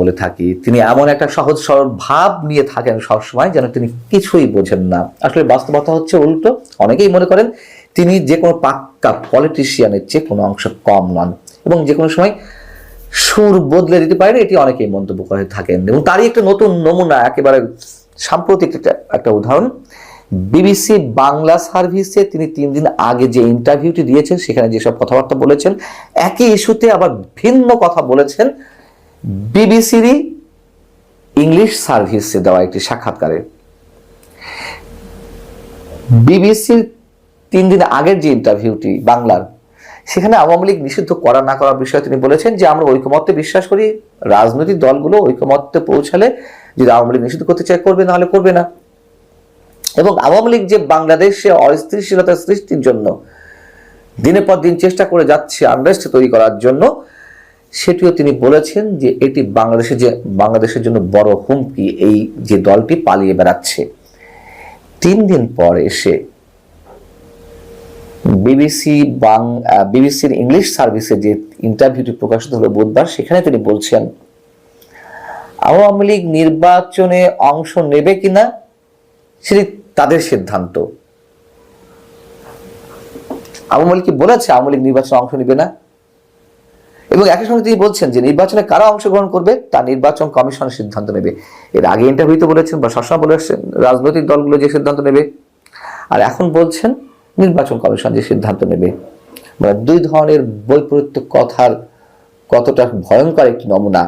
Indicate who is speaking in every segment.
Speaker 1: বলে থাকি। তিনি এমন একটা সহজ সরল ভাব নিয়ে থাকেন সবসময় যেন তিনি কিছুই বোঝেন না। আসলে বাস্তবতা হচ্ছে উল্টো। অনেকেই মনে করেন তিনি যে কোনো পাক্কা পলিটিশিয়ানের চেয়ে কোনো অংশ কম নন এবং যে কোনো সময় সুর বদলে দিতে পারেন এটি অনেকেই মন্তব্য করে থাকেন। এবং তারই একটা নতুন নমুনা, একেবারে সাম্প্রতিক একটা উদাহরণ। বিবিসি বাংলা সার্ভিসে তিনি তিন দিন আগে যে ইন্টারভিউটি দিয়েছেন, সেখানে যেসব কথাবার্তা বলেছেন, একই ইস্যুতে আবার ভিন্ন কথা বলেছেন। বিবিসিরই ইংলিশ সার্ভিসে দেওয়া একটি সাক্ষাৎকারে বিবিসির তিন দিন আগের যে ইন্টারভিউটি বাংলার, সেখানে আওয়ামী লীগ নিষিদ্ধ করা না করার বিষয়ে তিনি বলেছেন যে আমরা ঐকমত্যে বিশ্বাস করি, রাজনৈতিক দলগুলো ঐকমত্যে পৌঁছালে যদি আওয়ামী লীগ নিষিদ্ধ করতে চায় করবে, নাহলে করবে না। এবং আওয়ামী লীগ যে বাংলাদেশে অস্থিতিশীলতা সৃষ্টির জন্য দিনের পর দিন চেষ্টা করে যাচ্ছে আনরেস্ট তৈরি করার জন্য সেটিও তিনি বলেছেন যে এটি বাংলাদেশে যে, বাংলাদেশের জন্য বড় হুমকি এই যে দলটি পালিয়ে বেড়াচ্ছে। তিন দিন পর এসে বিবিসি বাং বিবিসির ইংলিশ সার্ভিসে যে ইন্টারভিউটি প্রকাশিত হলো বুধবার, সেখানে তিনি বলছেন, আওয়ামী লীগ নির্বাচনে অংশ নেবে কিনা, সেটি তাদের সিদ্ধান্ত। আওয়ামী লীগ কি বলেছে আওয়ামী লীগ নির্বাচনে অংশ নেবে না? এবং একই সঙ্গে তিনি বলছেন যে নির্বাচনে কারা অংশগ্রহণ করবে, তা নির্বাচন কমিশন সিদ্ধান্ত নেবে। এর আগে ইন্টারভিউতে বলেছেন বা সবসময় বলে আসছেন, রাজনৈতিক দলগুলো যে সিদ্ধান্ত নেবে। আর এখন বলছেন, নির্বাচন কমিশন যে সিদ্ধান্ত নেবে। মানে দুই ধরনের বৈপরীত্য কথার কতটা ভয়ঙ্কর একটি নমুনা।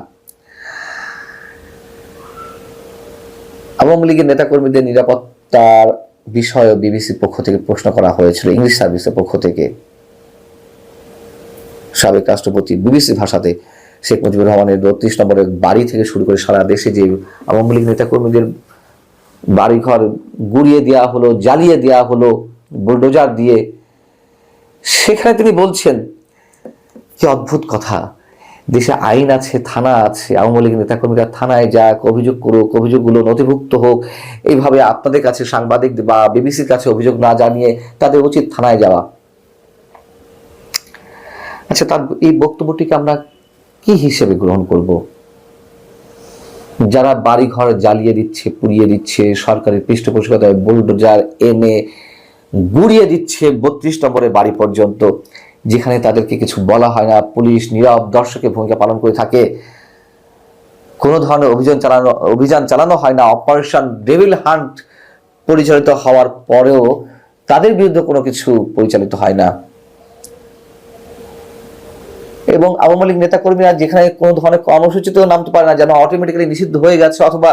Speaker 1: আওয়ামী লীগের নেতাকর্মীদের নিরাপত্তার বিষয়ে বিবিসির পক্ষ থেকে প্রশ্ন করা হয়েছিল, ইংলিশ সার্ভিসের পক্ষ থেকে। সাবেক রাষ্ট্রপতি বিবিসি ভাষাতে শেখ মুজিবুর রহমানের বত্রিশ নম্বরের বাড়ি থেকে শুরু করে সারা দেশে যে আওয়ামী লীগ নেতাকর্মীদের বাড়িঘর গুড়িয়ে দেওয়া হলো, জ্বালিয়ে দেওয়া হলো, বুলডোজার দিয়ে, সেখানে তিনি বলছেন, কি অদ্ভুত কথা। দেশে আইন আছে, থানা আছে, আওয়ামী লীগ নেতাকর্মীরা থানায় যাক, অভিযোগ করুক, অভিযোগগুলো নথিভুক্ত হোক, এইভাবে আপনাদের কাছে সাংবাদিক বা বিবিসির কাছে অভিযোগ না জানিয়ে তাদের উচিত থানায় যাওয়া। আচ্ছা তার এই বক্তব্যটিকে আমরা কি হিসেবে গ্রহণ করব? যারা বাড়িঘর জ্বালিয়ে দিচ্ছে, পুড়িয়ে দিচ্ছে, সরকারের পৃষ্ঠপোষকতায় বুলডোজার এনে গুড়িয়ে দিচ্ছে বত্রিশ নম্বরে বাড়ি পর্যন্ত, যেখানে তাদেরকে কিছু বলা হয় না, পুলিশ নীরব দর্শকের ভূমিকা পালন করে থাকে, কোনো ধরনের অভিযান চালানো অভিযান চালানো হয় না, অপারেশন ডেভিল হান্ট পরিচালিত হওয়ার পরেও তাদের বিরুদ্ধে কোনো কিছু পরিচালিত হয় না। এবং আওয়ামী লীগ নেতাকর্মীরা যেখানে কোনো ধরনের কর্মসূচিতেও নামতে পারে না, যেন অটোমেটিক্যালি নিষিদ্ধ হয়ে গেছে অথবা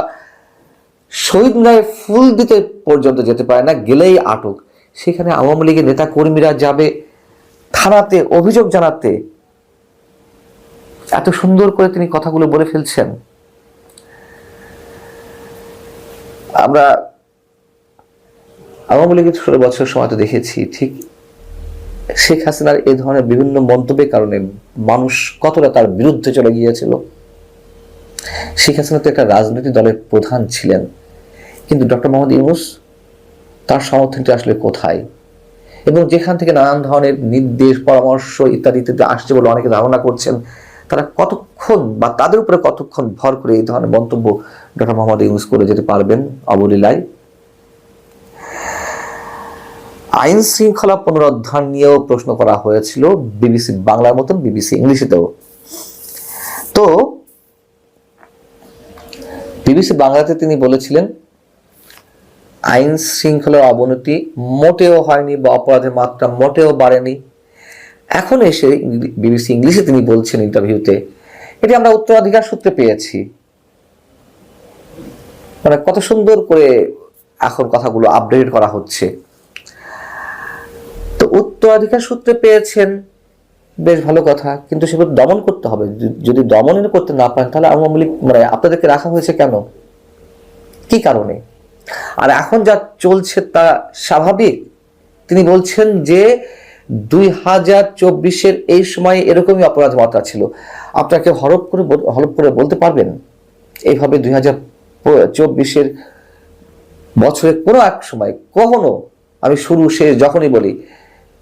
Speaker 1: শহীদ মিনারে ফুল দিতে পর্যন্ত যেতে পারে না, গেলেই আটক। সেখানে আওয়ামী লীগের নেতা কর্মীরা যাবে থানাতে অভিযোগ জানাতে। এত সুন্দর করে তিনি কথাগুলো বলে ফেলছেন। আমরা আওয়ামী লীগের ষোলো বছর সময় তো দেখেছি, ঠিক শেখ হাসিনার এই ধরনের বিভিন্ন মন্তব্যের কারণে মানুষ কতটা তার বিরুদ্ধে চলে গিয়েছিল? শেখ হাসিনা তো একটা রাজনৈতিক দলের প্রধান ছিলেন। কিন্তু ডক্টর মোহাম্মদ ইউনুস তার সমর্থনটি আসলে কোথায়? এবং যেখান থেকে নানান ধরনের নির্দেশ, পরামর্শ ইত্যাদি ইত্যাদি আসছে বলে অনেকে ধারণা করছেন, তারা কতক্ষণ বা তাদের উপরে কতক্ষণ ভর করে এই ধরনের মন্তব্য ডক্টর মোহাম্মদ ইউনুস করে যেতে পারবেন? অবলীলায় আইন শৃঙ্খলা পুনরুদ্ধার নিয়েও প্রশ্ন করা হয়েছিল বিবিসি বাংলার মতন বিবিসি ইংলিশেতেও। তো, বিবিসি বাংলাতে তিনি বলেছিলেন, আইন শৃঙ্খলার অবনতি মোটেও হয়নি বা অপরাধের মাত্রা মোটেও বাড়েনি। এখন এসে বিবিসি ইংলিশে তিনি বলছেন ইন্টারভিউতে, এটি আমরা উত্তরাধিকার সূত্রে পেয়েছি। মানে কত সুন্দর করে এখন কথাগুলো আপডেট করা হচ্ছে। তো উত্তরাধিকার সূত্রে পেয়েছেন, বেশ ভালো কথা, কিন্তু সেগুলো দমন করতে হবে। যদি- দমন করতে না পারেন, তাহলে আওয়ামী লীগ মানে আপনাদেরকে রাখা হয়েছে কেন? কি কারণে? আর এখন যা চলছে তা স্বাভাবিক। তিনি বলছেন যে, দুই হাজার চব্বিশের এই সময় এরকমই অপরাধ মাত্রা ছিল। আপনাকে হরপ করে হলপ করে বলতে পারবেন? এইভাবে দুই হাজার চব্বিশের বছরে কোনো এক সময়, কখনো আমি শুরু, শেষ যখনই বলি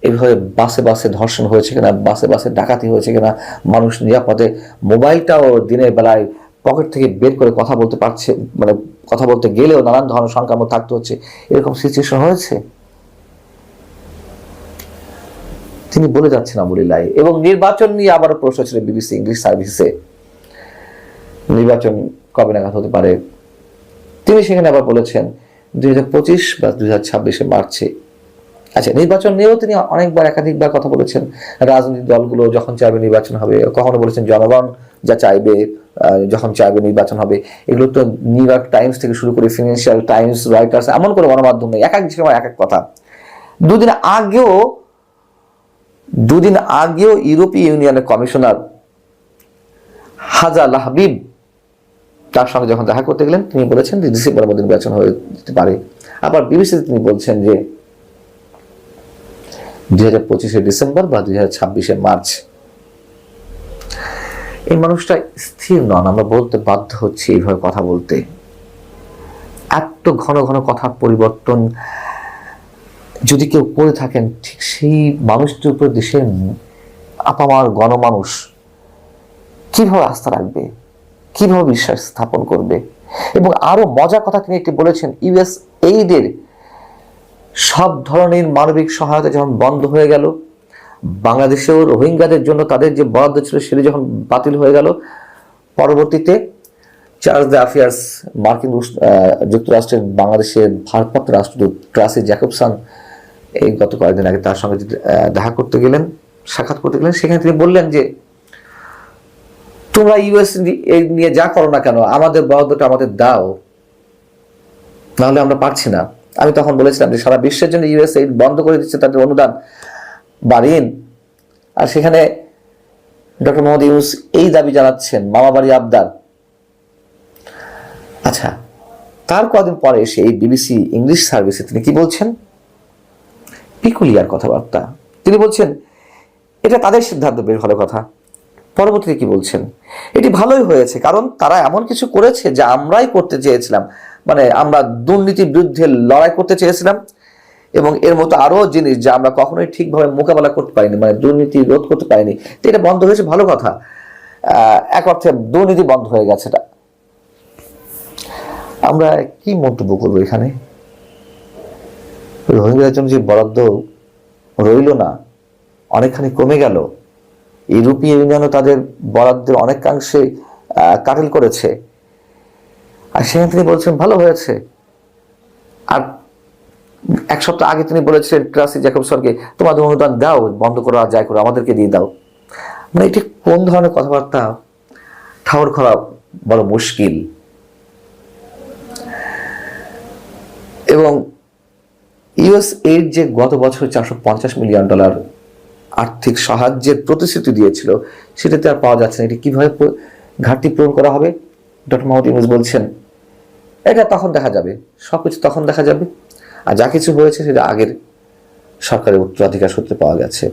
Speaker 1: এইভাবে বাসে বাসে ধর্ষণ হয়েছে কিনা, বাসে বাসে ডাকাতি হয়েছে কিনা, মানুষ নিরাপদে মোবাইলটাও দিনের বেলায় পকেট থেকে বের করে কথা বলতে পারছে মানে কথা বলতে গেলেও নানান ধরনের সংক্রামক থাকতে হচ্ছে। এরকম সিচুয়েশন হয়েছে? তিনি বলে যাচ্ছেন আবুলিল্লাহ এবং নির্বাচন নিয়ে আবারও প্রশ্ন ছিল বিবিসি ইংলিশ সার্ভিসে। নির্বাচন কবে নাগাদ হতে পারে? তিনি সেখানে আবার বলেছেন, দুই হাজার পঁচিশ বা দুই হাজার ছাব্বিশে মার্চে আচ্ছা নির্বাচন নিয়েও তিনি অনেকবার একাধিকবার কথা বলেছেন। রাজনৈতিক দলগুলো যখন চাইবে নির্বাচন হবে, কখনো বলেছেন জনগণ যা চাইবে যখন চাইবে নির্বাচন হবে। এগুলো তো নিউ ইয়র্ক টাইমস থেকে শুরু করে ফিনান্সিয়াল টাইমস, রয়টার্স, এমন করে গণমাধ্যম নেই। এক এক সময় এক এক কথা। দুদিন আগেও দুদিন আগেও ইউরোপীয় ইউনিয়নের কমিশনার হাজা লাহবিব তার সঙ্গে যখন দেখা করতে গেলেন, তিনি বলেছেন যে ডিসেম্বরের মধ্যে নির্বাচন হয়ে যেতে পারে। আবার বিবিসিতে তিনি বলছেন যে দুই হাজার পঁচিশে ডিসেম্বর বা দুই হাজার ছাব্বিশে মার্চ। এই মানুষটা স্থির নন, আমরা বলতে বাধ্য হচ্ছি এইভাবে কথা বলতে। এত ঘন ঘন কথা পরিবর্তন যদি কেউ করে থাকেন, ঠিক সেই মানুষটির উপর দেশের আপামার গণমানুষ কীভাবে আস্থা রাখবে? কীভাবে বিশ্বাস স্থাপন করবে? এবং আরও মজার কথা তিনি একটি বলেছেন, ইউএস এইডের সব ধরনের মানবিক সহায়তা যখন বন্ধ হয়ে গেল, বাংলাদেশেও রোহিঙ্গাদের জন্য তাদের যে বরাদ্দ ছিল সেটি যখন বাতিল হয়ে গেল, পরবর্তীতে চার্লস দ্য অ্যাফেয়ার্স, মার্কিন যুক্তরাষ্ট্রের বাংলাদেশের ভারপ্রাপ্ত রাষ্ট্রদূত ট্রাসি জ্যাকবসান এই গত কয়েকদিন আগে তার সঙ্গে দেখা করতে গেলেন, সাক্ষাৎ করতে গেলেন। সেখানে তিনি বললেন যে, তোমরা ইউএস নিয়ে যা করো না কেন, আমাদের বরাদ্দটা আমাদের দাও, নাহলে আমরা পারছি না। আমি তখন বলেছিলাম যে সারা বিশ্বের জন্য ইউএসএ বন্ধ করে দিচ্ছে তাদের অনুদান বা ঋণ। আর সেখানে ডক্টর মোহাম্মদ ইউনুস এই দাবি জানাচ্ছেন মামা বাড়ি আবদার। আচ্ছা তার কদিন পরে এসে এই বিবিসি ইংলিশ সার্ভিসে তিনি কি বলছেন? পিকুলিয়ার কথাবার্তা। তিনি বলছেন, এটা তাদের সিদ্ধান্ত বের ভালো কথা। পরবর্তীতে কি বলছেন? এটি ভালোই হয়েছে, কারণ তারা এমন কিছু করেছে যা আমরাই করতে চেয়েছিলাম। মানে আমরা দুর্নীতির বিরুদ্ধে লড়াই করতে চেয়েছিলাম। এবং এর মতো আরও জিনিস যা আমরা কখনোই ঠিকভাবে মোকাবেলা করতে পারিনি মানে দুর্নীতি রোধ করতে পারিনি। তো এটা বন্ধ হয়েছে, ভালো কথা। এক অর্থে দুর্নীতি বন্ধ হয়ে গেছে এটা। আমরা কি মন্তব্য করব এখানে? রোহিঙ্গাদের জন্য যে বরাদ্দ রইল না, অনেকখানি কমে গেল। ইউরোপীয় ইউনিয়নও তাদের বরাদ্দের অনেকাংশে কাটেল করেছে। আর সেখানে তিনি বলছেন, ভালো হয়েছে। আর এক সপ্তাহ আগে তিনি বলেছিলেন ট্রাসি জ্যাকবসনকে তোমাদের অনুদান দাও, বন্ধ করো যাই করো, আমাদেরকে দিয়ে দাও। মানে এটি কোন ধরনের কথাবার্তা? ঠাউর করা বড় মুশকিল। এবং ইউএস এইড যে গত বছর চারশো পঞ্চাশ মিলিয়ন ডলার আর্থিক সাহায্যের প্রতিশ্রুতি দিয়েছিল, সেটাতে আর পাওয়া যাচ্ছে না। এটি কীভাবে ঘাটতি পূরণ করা হবে? ডক্টর মোহাম্মদ ইউনুস বলছেন এটা তখন দেখা যাবে সব কিছু তখন দেখা যাবে। আর যা কিছু হয়েছে সেটা আগের সরকারের উত্তরাধিকার সূত্রে পাওয়া গেছে।